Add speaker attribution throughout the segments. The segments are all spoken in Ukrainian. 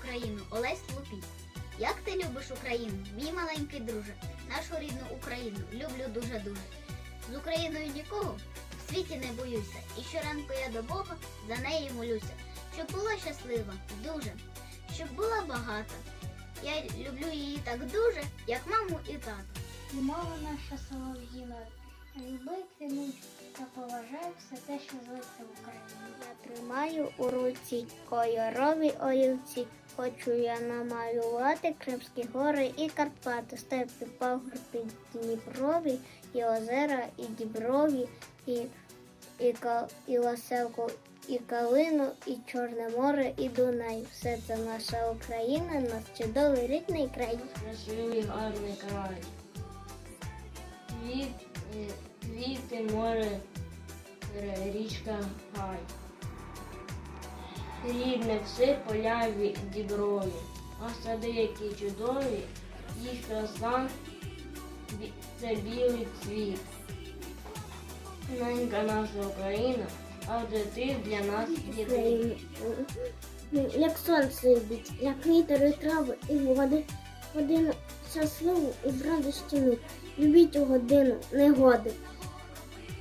Speaker 1: Україну Олесь Лупій. Як ти любиш Україну, мій маленький друже, нашу рідну Україну люблю дуже-дуже. З Україною нікого в світі не боюся, і щоранку я до Бога за неї молюся, щоб була щаслива, дуже, щоб була багата. Я люблю її так дуже, як маму і тата.
Speaker 2: І мова наша солов'їна. Люби, цінуй та поважай все те, що зветься Україною. Я тримаю у руці кольорові олівці. Хочу я намалювати Кримські гори і Карпати, степи, пагорби, Дніпрові, і озера, і діброві, і, і, і Ласелку, і Калину, і Чорне море, і Дунай. Все це наша Україна, наш чудовий рідний край.
Speaker 3: красивий гарний край. Е, квіти, море, річка гай. Рідне все поля діброві, а сади які чудові, їх краса це білий цвіт. Ненька наша Україна, адже ти для нас єдиний.
Speaker 2: Як сонце йдуть, як вітер і трави і води, годину щасливу і в радості мить. Любіть у годину негоди.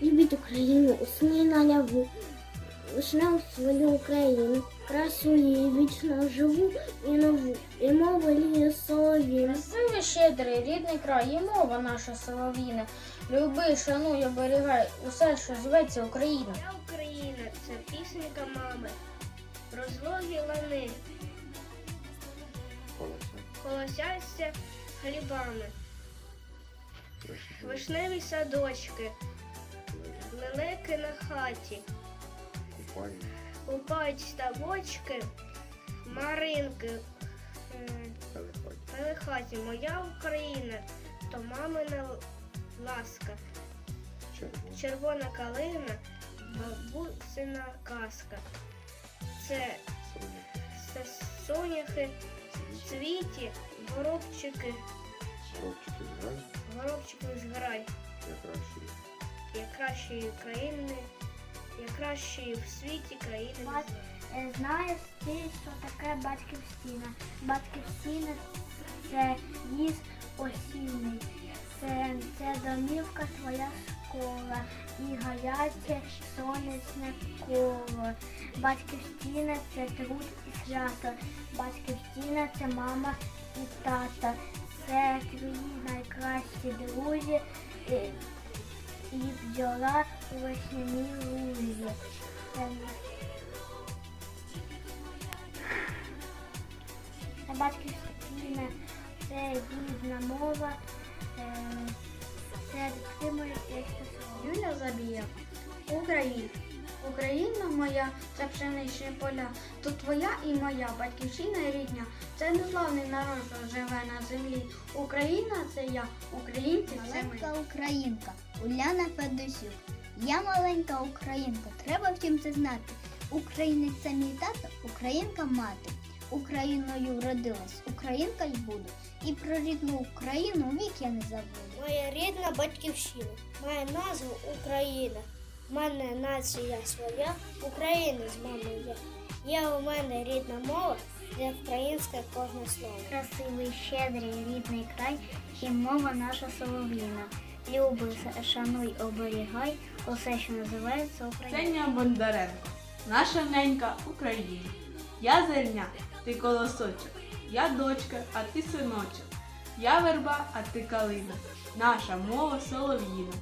Speaker 2: Любіть Україну у сні наяву, вишневу свою Україну, красу її вічно живу і нову, і мову ліє солов'їну.
Speaker 4: Красивий, щедрий, рідний край, і мова наша солов'їна. Люби, шануй, оберігай усе, що зветься Україна.
Speaker 2: Моя Україна це пісенька мами, розлогі лани, колосяться хлібами, вишневі садочки, лелеки на хаті, купають ставочки, маринки. Пелехаті, моя Україна, то мамина ласка, червона. Калина, бабусина казка. Це, це соняхи, цвіті, горобчики, горобчики з грай. Я кращої країни, я кращої в світі країни. не знаю.
Speaker 5: Знаєш ти, що таке батьківщина? Батьківщина це ліс осінній, це, це домівка твоя школа і гаряче сонячне коло. Батьківщина це труд і свято. Батьківщина це мама і тата. Це твої найкращі друзі і, і бджола у весняній лузі. Це батьківщина, це рідна мова, е, слово.
Speaker 4: Україна. Україна моя, це пшеничні поля. Тут твоя і моя батьківщина і рідня. Це неславний народ, що живе на землі. Україна це я, українці це ми.
Speaker 1: Маленька українка Уляна Федосюк. Я маленька українка, треба втім це знати. Українець це мій тато, українка мати. Україною родилась, українка й буду. І про рідну Україну вік я не забуду.
Speaker 2: Моя рідна батьківщина має назву Україна. У мене нація своя, Україна з мамою я. Є у мене рідна мова, де українське кожне слово.
Speaker 5: Красивий, щедрий, рідний край і мова наша солов'їна. Люби, шануй, оберігай усе, що називається Україна.
Speaker 6: Ксенія Бондаренко, наша ненька Україна. Я зерня, ти колосочок, я дочка, а ти синочок. Я верба, а ти калина, наша мова солов'їна.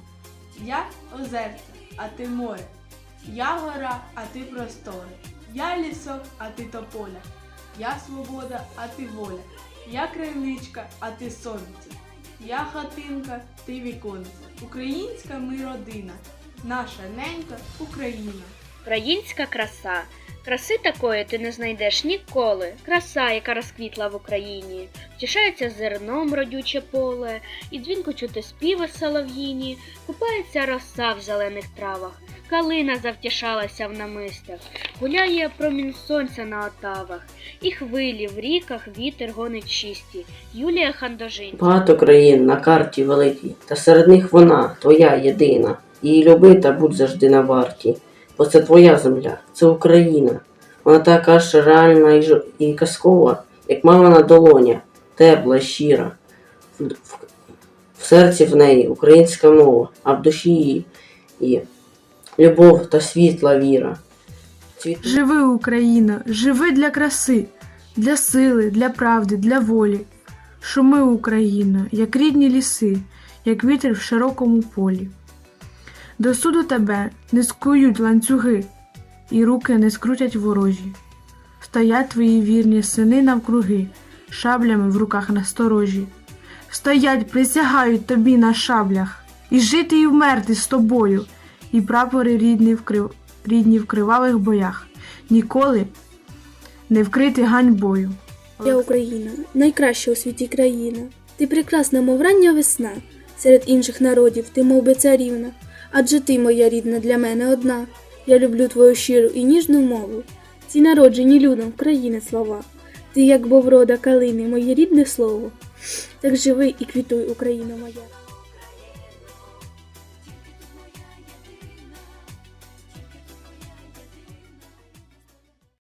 Speaker 6: Я озерце, а ти море. Я гора, а ти простори. Я лісок, а ти тополя. Я свобода, а ти воля. Я кривничка, а ти сонце. Я хатинка, ти віконце. Українська ми родина. Наша ненька Україна.
Speaker 7: Українська краса. Краси такої ти не знайдеш ніколи. Краса, яка розквітла в Україні. Втішається зерном родюче поле, і дзвінко чути співи солов'їні, купається роса в зелених травах, калина завтішалася в намистах, гуляє промінь сонця на отавах, і хвилі в ріках вітер гонить чисті. Юлія Хандожинська.
Speaker 8: Багато країн на карті великій, та серед них вона, твоя єдина. Її люби та будь завжди на варті. Бо це твоя земля, це Україна. Вона така ж реальна і, казкова, як мамина долоня, тепла, щира. В, серці в неї українська мова, а в душі її є любов та світла віра. Цвіт...
Speaker 9: Живи, Україна, живи для краси, для сили, для правди, для волі. Шуми, Україно, як рідні ліси, як вітер в широкому полі. До суду тебе не скують ланцюги, і руки не скрутять ворожі. Стоять твої вірні сини навкруги, шаблями в руках насторожі. Стоять, присягають тобі на шаблях, і жити і вмерти з тобою, і прапори рідні в, крив... рідні в кривавих боях, ніколи не вкрити ганьбою.
Speaker 10: Я Україна, найкраща у світі країна. Ти прекрасна, мов рання весна. Серед інших народів ти мов би царівна. Адже ти, моя рідна, для мене одна. Я люблю твою щиру і ніжну мову. Ці народжені людям країни слова. Ти, як боврода калини, моє рідне слово. Так живи і квітуй, Україна моя.